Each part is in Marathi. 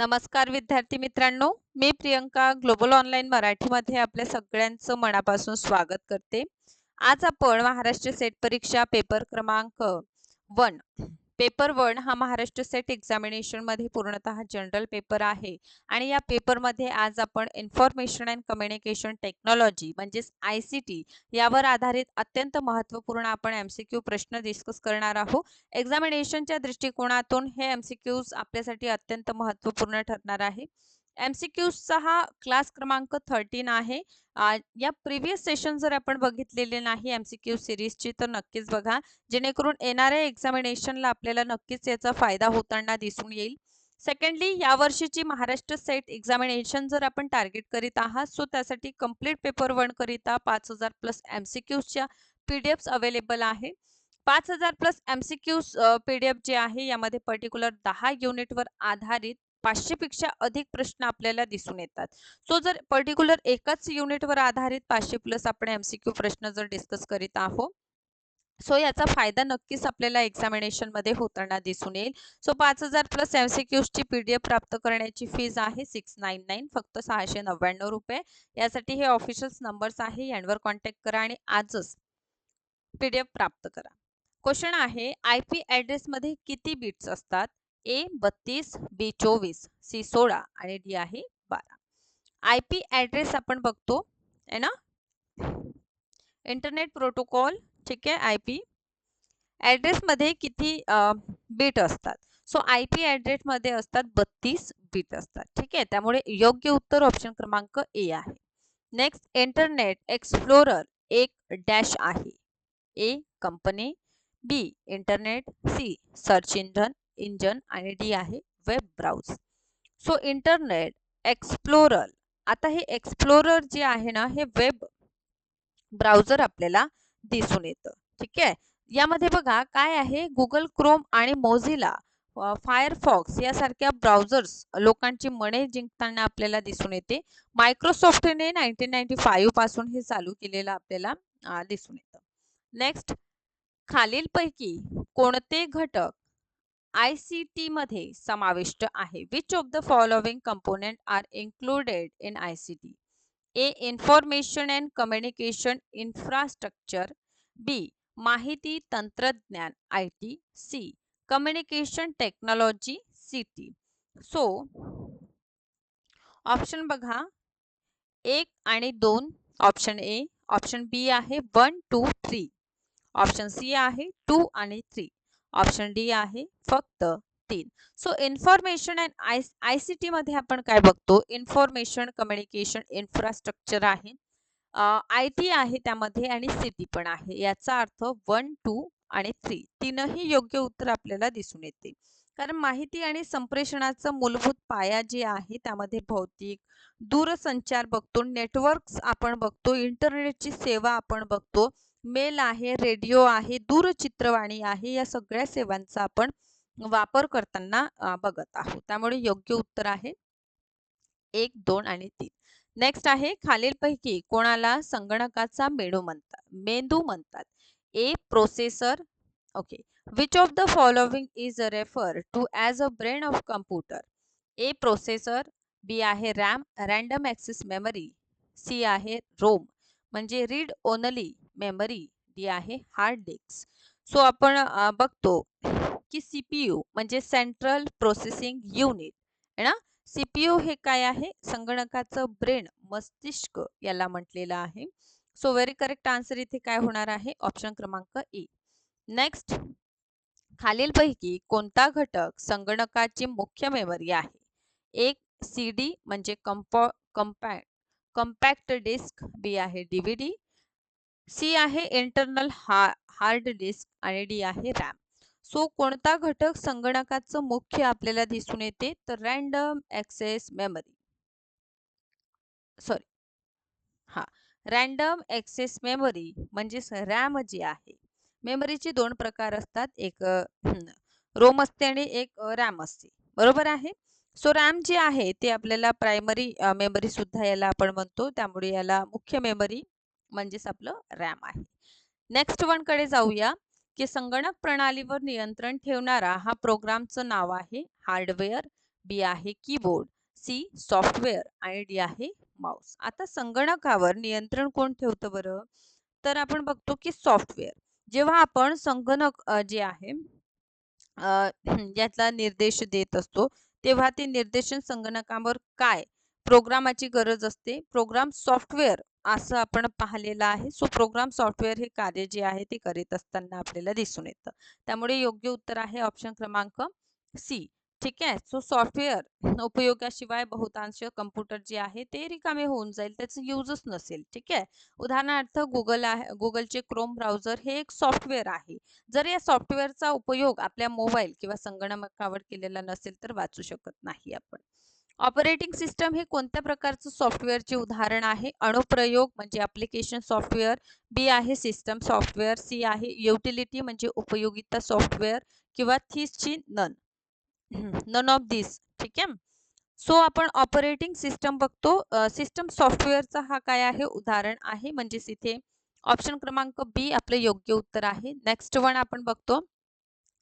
नमस्कार विद्यार्थी मित्रांनो मी प्रियंका ग्लोबल ऑनलाईन मराठीमध्ये आपल्या सगळ्यांचं मनापासून स्वागत करते. आज आपण महाराष्ट्र सेट परीक्षा पेपर क्रमांक वन पेपर वन हा महाराष्ट्र सेट एक्झामिनेशनमध्ये पूर्णतः जनरल पेपर आहे. आणि या पेपरमध्ये आज आपण इन्फॉर्मेशन अँड कम्युनिकेशन टेक्नॉलॉजी म्हणजेच आय सी टी यावर आधारित अत्यंत महत्त्वपूर्ण आपण एम सी क्यू प्रश्न डिस्कस करणार आहोत. एक्झामिनेशनच्या दृष्टिकोनातून हे एम सी क्यूज आपल्यासाठी अत्यंत महत्त्वपूर्ण ठरणार आहे. एम क्यूजचा हा क्लास क्रमांक थर्टीन आहे. या प्रिव्हियस सेशन जर आपण बघितलेले नाही एम सी क्यू सिरीजची तर नक्कीच बघा. जेणेकरून येणाऱ्या एक्झामिनेशनला आपल्याला नक्कीच याचा फायदा होताना दिसून येईल. सेकंडली यावर्षीची महाराष्ट्र सेट एक्झामिनेशन जर आपण टार्गेट करीत आहात सो त्यासाठी कंप्लीट पेपर वन करिता पाच हजार plus M C P D Fs available आहे. पाच हजार plus M C P D F जे आहे यामध्ये पर्टिक्युलर दहा युनिटवर आधारित पाचशेपेक्षा अधिक प्रश्न आपल्याला दिसून येतात. सो जर पर्टिक्युलर एकाच युनिटवर आधारित पाचशे प्लस आपण एम सी क्यू प्रश्न जर डिस्कस करीत आहोत सो याचा फायदा नक्कीच आपल्याला एक्झामिनेशनमध्ये होताना दिसून येईल. सो पाच हजार प्लस एम सी क्यूजची पी डी एफ प्राप्त करण्याची फीज आहे सिक्स नाईन नाईन फक्त सहाशे नव्याण्णव रुपये. यासाठी हे ऑफिशियल नंबर्स आहे यांवर कॉन्टॅक्ट करा आणि आजच पी डी एफ प्राप्त करा. क्वेश्चन आहे आय पी ॲड्रेसमध्ये किती बिट्स असतात? ए बत्तीस बी चोवीस सी सोळा आणि डी आहे बारा. आय पी ॲड्रेस आपण बघतो आहे ना? इंटरनेट प्रोटोकॉल ठीक आहे आय पी. ॲड्रेसमध्ये किती बीट असतात? सो आय पी ॲड्रेसमध्ये असतात बत्तीस बीट असतात ठीक आहे? त्यामुळे योग्य उत्तर ऑप्शन क्रमांक ए आहे. नेक्स्ट इंटरनेट एक्सप्लोरर एक डॅश आहे. A company B internet C search engine engine आणि डी आहे web browse so Internet Explorer आता हे एक्सप्लोरर जे आहे ना हे वेब ब्राउझर आपल्याला दिसून येतं. ठीक आहे? यामध्ये बघा काय आहे? गुगल क्रोम आणि मोझिला फायरफॉक्स यासारख्या ब्राउझर्स लोकांची मने जिंकताना आपल्याला दिसून येते. मायक्रोसॉफ्टने नाईन्टीन नाईन्टी फाईव्हपासून हे चालू केलेलं आपल्याला दिसून येतं. नेक्स्ट खालीलपैकी कोणते घटक आय सी टी मध्ये समाविष्ट आहे. Which of the following component are included in I C T A information and communication infrastructure B माहिती तंत्रज्ञान I T C communication technology C T so option बघा. एक आणि दोन ऑप्शन ए ऑप्शन बी आहे. One two three option C आहे टू आणि थ्री ऑप्शन डी आहे फक्त तीन. So information and I I C T मध्ये आपण काय बघतो? इन्फॉर्मेशन कम्युनिकेशन इन्फ्रास्ट्रक्चर आहे. आय टी आहे त्यामध्ये आणि सिटी पण आहे. याचा अर्थ वन टू आणि थ्री तीनही योग्य उत्तर आपल्याला दिसून येते. कारण माहिती आणि संप्रेषणाचा मूलभूत पाया जे आहे त्यामध्ये भौतिक दूरसंचार बघतो. नेटवर्क्स आपण बघतो. इंटरनेटची सेवा आपण बघतो. मेल आहे रेडिओ आहे दूरचित्रवाणी आहे या सगळ्या सेवांचा आपण वापर करताना बघत आहोत. त्यामुळे योग्य उत्तर आहे. एक दोन आणि तीन. नेक्स्ट आहे खालीलपैकी कोणाला संगणकाचा मेडू म्हणतात? मेंदू म्हणतात. A processor okay which of the following is refer to as a brain of computer A processor B आहे RAM random access memory C आहे रोम म्हणजे रीड ओनली मेमरी जी आहे हार्ड डिस्क. सो आपण बघतो की सी पी यू म्हणजे सेंट्रल प्रोसेसिंग युनिट है ना? सी पी यू हे काय आहे? संगणकाचं ब्रेन मस्तिष्क याला म्हटलेलं आहे. सो व्हेरी करेक्ट आन्सर इथे काय होणार आहे? ऑप्शन क्रमांक ए. नेक्स्ट खालीलपैकी कोणता घटक संगणकाची मुख्य मेमरी आहे? एक सी डी म्हणजे कंपॉ कंपॅक्ट कम्पॅक्ट डिस्क बी आहे डीव्हीडी सी आहे इंटरनल हा हार्ड डिस्क आणि डी आहे रॅम सो कोणता घटक संगणकाचं मुख्य आपल्याला दिसून येते? तर रँडम ॲक्सेस मेमरी सॉरी हा रँडम ॲक्सेस मेमरी म्हणजेच रॅम जी आहे. मेमरीचे दोन प्रकार असतात. एक रोम असते आणि एक रॅम असते. बरोबर आहे? सो रॅम जी आहे ते आपल्याला प्रायमरी मेमरी सुद्धा याला आपण म्हणतो. त्यामुळे याला मुख्य मेमरी म्हणजेच आपलं रॅम आहे. नेक्स्ट वनकडे जाऊया की संगणक प्रणालीवर नियंत्रण ठेवणारा हा प्रोग्रामचं नाव आहे हार्डवेअर बी आहे कीबोर्ड सी सॉफ्टवेअर आणि डी आहे माउस आता संगणकावर नियंत्रण कोण ठेवतं बरं? तर आपण बघतो की सॉफ्टवेअर. जेव्हा आपण संगणक जे आहे यातला निर्देश देत असतो तेव्हा ते निर्देशन संगणकावर काय? प्रोग्रामाची गरज असते. प्रोग्राम सॉफ्टवेअर असं आपण पाहिलेलं आहे. सो प्रोग्राम सॉफ्टवेअर हे कार्य जे आहे ते करीत असताना आपल्याला दिसून येतं. त्यामुळे योग्य उत्तर आहे ऑप्शन क्रमांक सी. ठीक आहे? सो सॉफ्टवेअर उपयोगाशिवाय बहुतांश कम्प्युटर जे आहे ते रिकामे होऊन जाईल त्याचं युजच नसेल. ठीक आहे? उदाहरणार्थ गुगल आहे गुगलचे क्रोम ब्राउझर हे एक सॉफ्टवेअर आहे. जर या सॉफ्टवेअरचा उपयोग आपल्या मोबाईल किंवा संगणकावर केलेला नसेल तर वाचू शकत नाही आपण. ऑपरेटिंग सिस्टम हे कोणत्या प्रकारचं सॉफ्टवेअरचे उदाहरण आहे? अनुप्रयोग म्हणजे ॲप्लिकेशन सॉफ्टवेअर बी आहे सिस्टम सॉफ्टवेअर सी आहे युटिलिटी म्हणजे उपयोगिता सॉफ्टवेअर किंवा थीसची नन. None of this. ठीक आहे? सो आपण ऑपरेटिंग सिस्टम बघतो. सिस्टम सॉफ्टवेअरचा हा काय आहे? उदाहरण आहे. म्हणजेच इथे ऑप्शन क्रमांक बी आपलं योग्य उत्तर आहे. नेक्स्ट वन आपण बघतो.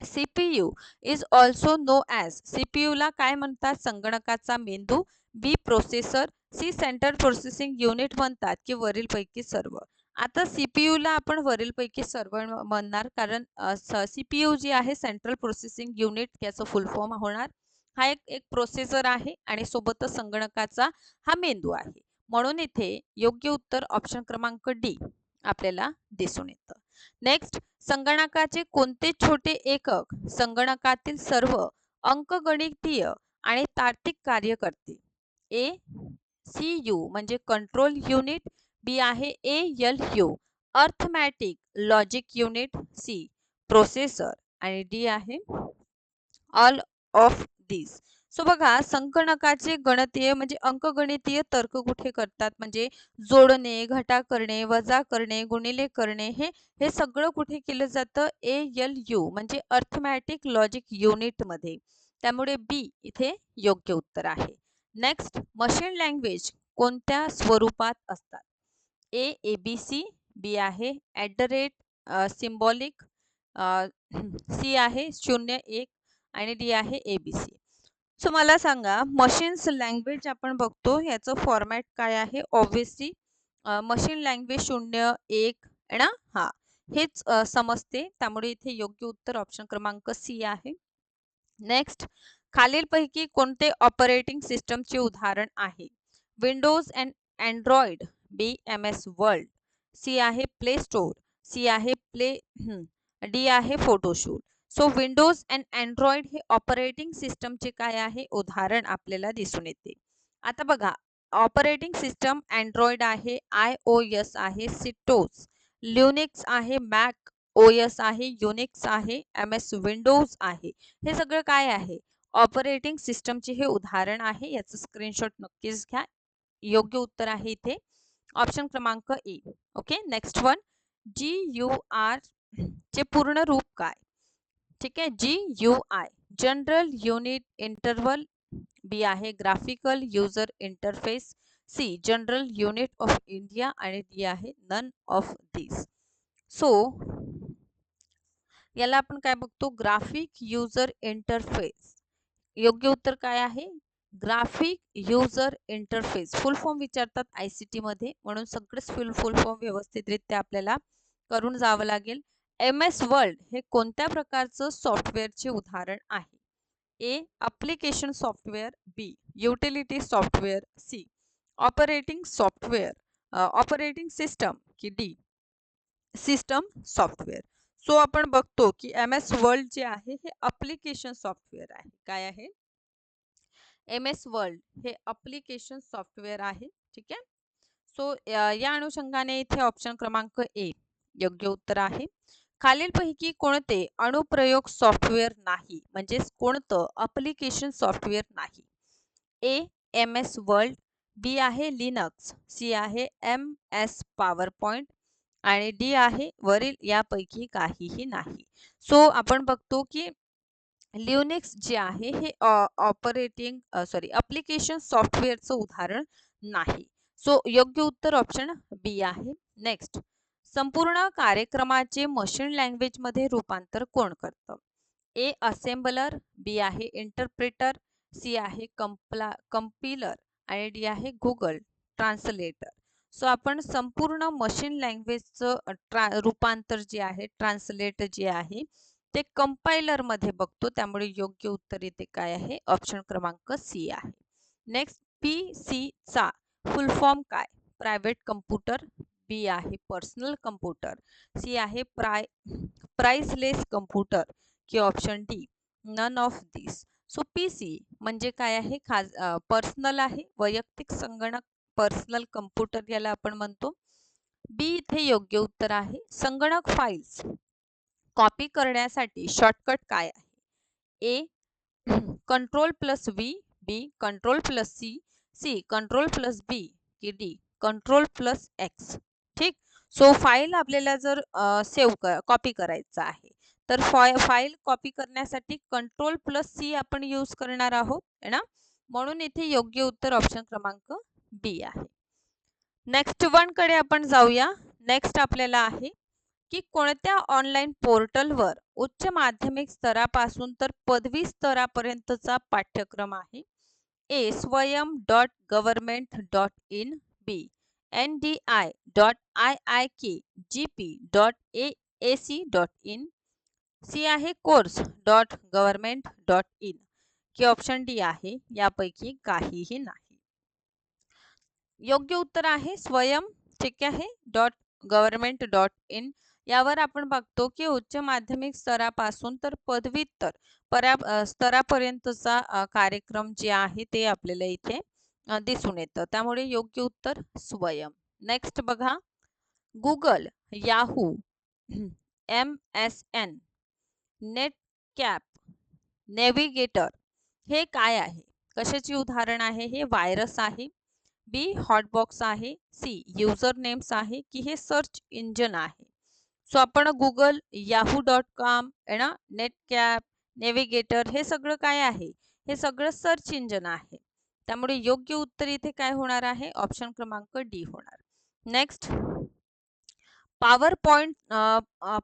CPU is also know as सीपीयूला काय म्हणतात? संगणकाचा मेंदू B processor C central processing unit म्हणतात की वरीलपैकी सर्व. आता सीपीयूला आपण वरीलपैकी सर्व म्हणणार कारण सीपीयू जी आहे सेंट्रल प्रोसेसिंग युनिट याचं फुल फॉर्म होणार. हा एक एक प्रोसेसर आहे आणि सोबतच संगणकाचा हा मेंदू आहे. म्हणून इथे योग्य उत्तर ऑप्शन क्रमांक डी आपल्याला दिसून येतं. नेक्स्ट संगणकाचे कोणते छोटे एकक संगणकातील सर्व अंकगणितीय आणि तार्किक कार्य करते? ए सी यू म्हणजे कंट्रोल युनिट बी आहे A L U arithmetic logic unit C processor आणि डी आहे ऑल ऑफ दिस सो बघा संगणकाचे गणतीय म्हणजे अंकगणितीय तर्क कुठे करतात? म्हणजे जोडणे घटा करणे वजा करणे गुणिले करणे हे हे सगळं कुठे केलं जातं? ए एल यू म्हणजे अर्थमॅटिक लॉजिक युनिटमध्ये त्यामुळे बी इथे योग्य उत्तर आहे. नेक्स्ट मशीन लँग्वेज कोणत्या स्वरूपात असतात? ए ए बी सी बी आहे. At the rate symbolic C आहे शून्य एक आणि डी आहे ए बी सी सो मला सांगा मशीन्स लँग्वेज आपण बघतो याचं फॉर्मॅट काय आहे? ऑब्विसली मशीन लँग्वेज शून्य एक ना? हा. हेच समजते. त्यामुळे इथे योग्य उत्तर ऑप्शन क्रमांक सी आहे. नेक्स्ट खालीलपैकी कोणते ऑपरेटिंग सिस्टमचे उदाहरण आहे? Windows and Android B M S Word C आहे प्ले स्टोर सी आहे प्ले डी आहे Photoshop so Windows and Android हे ऑपरेटिंग सिस्टमचे काय आहे? उदाहरण आपल्याला दिसून येते. आता बघा ऑपरेटिंग सिस्टम अँड्रॉइड आहे आय ओ एस आहे सिटोस ल्युनिक्स आहे मॅक ओ एस आहे युनिक्स आहे एम एस विंडोज आहे. हे सगळं काय आहे? ऑपरेटिंग सिस्टमचे हे उदाहरण आहे. याचं स्क्रीनशॉट नक्कीच घ्या. योग्य उत्तर आहे इथे. ऑप्शन क्रमांक A okay next one G U R चे पूर्ण रूप काय? ठीक आहे? G U I general unit interval B आहे graphical user interface C general unit of India आणि डी आहे नन ऑफ दिस. सो याला आपण काय बघतो? Graphic user interface. योग्य उत्तर काय आहे? Graphic user interface. Full form विचारतात आय सी टीमध्ये म्हणून सगळेच फुल फुल फॉर्म व्यवस्थितरित्या आपल्याला करून जावं लागेल. एम एस वर्ल्ड हे कोणत्या प्रकारचं सॉफ्टवेअरचे उदाहरण आहे? A application software B utility software C operating software operating system की डी सिस्टम सॉफ्टवेअर सो आपण बघतो की एम एस वर्ल्ड जे आहे हे अप्लिकेशन सॉफ्टवेअर आहे. काय आहे? एम एस वर्ल्ड हे अप्लिकेशन सॉफ्टवेअर आहे. ठीक आहे? सो या अनुषंगाने इथे ऑप्शन क्रमांक ए योग्य उत्तर आहे. खालीलपैकी कोणते अनुप्रयोग सॉफ्टवेअर नाही? म्हणजेच कोणतं अप्लिकेशन सॉफ्टवेअर नाही? A M S Word B आहे लिनक्स सी आहे एम एस पॉवर पॉईंट आणि डी आहे वरील यापैकी काहीही नाही. सो आपण बघतो की लिओनिक्स जे आहे हे ऑपरेटिंग सॉरी अप्लिकेशन सॉफ्टवेअरचं उदाहरण नाही. सो योग्य उत्तर ऑप्शन बी आहे. नेक्स्ट संपूर्ण कार्यक्रमाचे मशीन लँग्वेजमध्ये रूपांतर कोण करतं? ए असेंबलर बी आहे इंटरप्रेटर सी आहे कंपला कंपिलर आणि डी आहे गुगल ट्रान्सलेटर सो आपण संपूर्ण मशीन लँग्वेजचं ट्रा रूपांतर जे आहे ट्रान्सलेट जे आहे ते कंपायलरमध्ये बघतो. त्यामुळे योग्य उत्तर येते काय आहे? ऑप्शन क्रमांक सी आहे. नेक्स्ट पी सी चा फुल फॉर्म काय? प्रायव्हेट कम्प्युटर बी आहे पर्सनल कम्प्युटर सी आहे प्राय प्राइसलेस कम्प्युटर की option D none of this so P C म्हणजे काय आहे? खाज पर्सनल आहे वैयक्तिक संगणक पर्सनल कम्प्युटर याला आपण म्हणतो. बी इथे योग्य उत्तर आहे संगणक फाईल्स कॉपी करण्यासाठी शॉर्टकट काय आहे? A control plus V B control plus C C control plus B की डी कंट्रोल प्लस एक्स ठीक? सो फाईल आपल्याला जर सेव्ह कॉपी करायचा आहे तर फाईल कॉपी करण्यासाठी कंट्रोल प्लस सी आपण यूज करणार आहोत है ना? म्हणून इथे योग्य उत्तर ऑप्शन क्रमांक बी आहे. नेक्स्ट वनकडे आपण जाऊया. नेक्स्ट आपल्याला आहे की कोणत्या ऑनलाईन पोर्टलवर उच्च माध्यमिक स्तरापासून तर पदवी स्तरापर्यंतचा पाठ्यक्रम आहे? A Swayam dot government dot in B N D I dot I I K G P dot A A C dot in C आहे course dot government dot in की ऑप्शन डी आहे. यापैकी काहीही नाही. योग्य उत्तर आहे. स्वयं ठीक आहे. डॉट गव्हर्नमेंट डॉट इन यावर आपण बघतो की उच्च माध्यमिक स्तरापासून तर पदव्युत्तर परा स्तरापर्यंतचा कार्यक्रम जे आहे ते आपल्याला इथे दिसून येतं. त्यामुळे योग्य उत्तर स्वयं. नेक्स्ट बघा. Google Yahoo M S N Netscape Navigator हे काय आहे? कशाची उदाहरण आहे? हे व्हायरस आहे बी हॉटबॉक्स आहे सी युजर नेम्स आहे, की हे सर्च इंजन आहे. सो आपण गुगल याहू डॉट कॉम ना? नेट कॅप नेव्हिगेटर हे सगळं काय आहे? हे सगळं सर्च इंजन आहे. त्यामुळे योग्य उत्तर इथे काय होणार आहे? ऑप्शन क्रमांक डी होणार. Next PowerPoint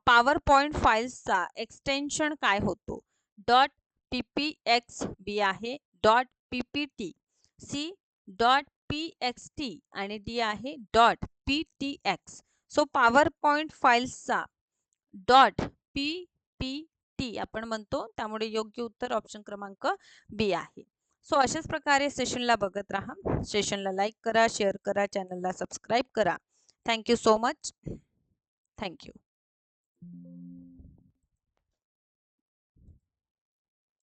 PowerPoint फाईल्सचा एक्सटेन्शन काय होतो? Dot P P X B आहे dot P P T C dot P X T आणि डी आहे dot P T X so PowerPoint फाईल्सचा dot P P T आपण म्हणतो त्यामुळे योग्य उत्तर ऑप्शन क्रमांक बी आहे. सो अशाच प्रकारे सेशनला बघत राहा. सेशनला लाईक करा शेअर करा चॅनलला सबस्क्राईब करा. Thank you so much. थँक्यू